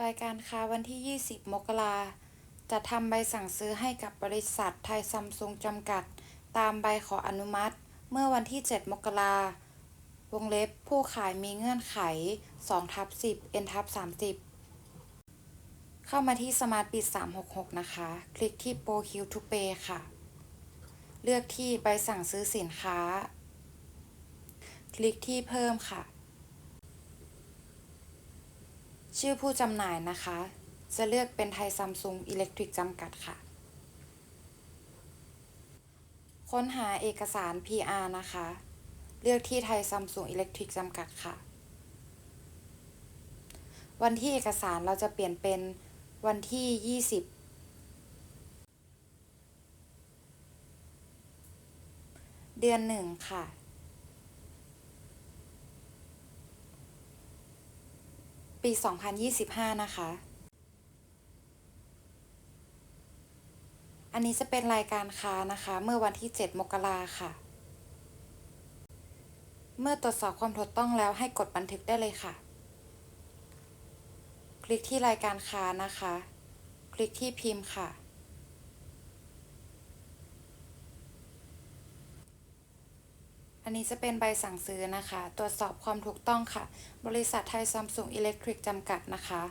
รายการค้าวันที่ 20 มกราจะทำใบสั่งซื้อให้กับบริษัทไทยซัมซุงจำกัด ตามใบขออนุมัติ เมื่อวันที่ 7 มกราวงเล็บผู้ขายมีเงื่อนไข2ทับ10 n ทับ30 เข้ามาที่สมาร์ทบิ366 นะคะ คลิกที่โปรคิวทูเปค่ะ เลือกที่ใบสั่งซื้อสินค้า คลิกที่เพิ่มค่ะ ชื่อผู้จำหน่ายนะคะ จะเลือกเป็นไทยซัมซุงอิเล็กทริกจำกัดค่ะ ค้นหาเอกสาร PR นะคะ เลือกที่ไทยซัมซุงอิเล็กทริกจำกัดค่ะ วันที่เอกสารเราจะเปลี่ยนเป็นวันที่ 20เดือนหนึ่งค่ะ ปี 2025 นะคะ อันนี้จะเป็นรายการค้านะคะ เมื่อวันที่ 7 มกราค่ะ เมื่อตรวจสอบความถูกต้องแล้วให้กดบันทึกได้เลยค่ะ คลิกที่รายการค้านะคะ คลิกที่พิมพ์ค่ะ อันนี้จะเป็นใบสั่งซื้อนะคะ ตรวจสอบความถูกต้องค่ะ บริษัทไทยซัมซุงอิเล็กทริกจำกัดนะคะ